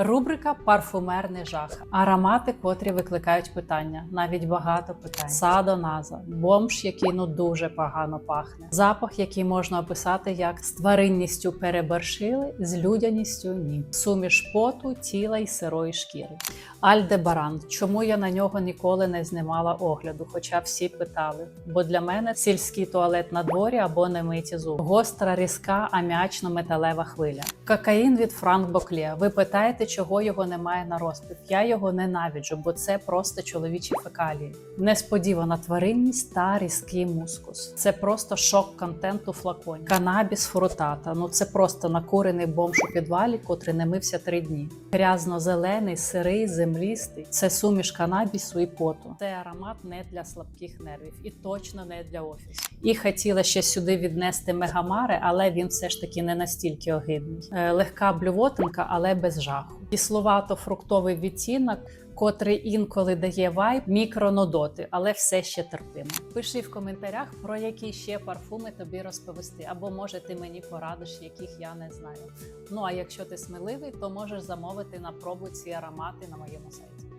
Рубрика Парфумерний жах. Аромати, котрі викликають питання, навіть багато питань. Садоназа, бомж, який ну дуже погано пахне. Запах, який можна описати як з тваринністю переборщили, з людяністю ні. Суміш поту, тіла й сирої шкіри. Альдебаран. Чому я на нього ніколи не знімала огляду? Хоча всі питали. Бо для мене сільський туалет на дворі або немиті зуби. Гостра, різка, аміачно-металева хвиля. Кокаїн від Франк Боклє. Ви питаєте, чого його немає на розпив? Я його ненавиджу, бо це просто чоловічі фекалії. Несподівана тваринність та різкий мускус. Це просто шок контенту флаконі. Канабіс фрутата. Ну це просто накурений бомж у підвалі, котрий не мився три дні. Грязно-зелений, сирий, землістий. Це суміш канабісу і поту. Це аромат не для слабких нервів і точно не для офісу. І хотіла ще сюди віднести мегамари, але він все ж таки не настільки огидний. Е, легка блювотинка, але без жаху. Кисловато-фруктовий відтінок. Котрий інколи дає вайб мікронодоти, але все ще терпимо. Пиши в коментарях, про які ще парфуми тобі розповісти, або може ти мені порадиш, яких я не знаю. Ну а якщо ти сміливий, то можеш замовити на пробу ці аромати на моєму сайті.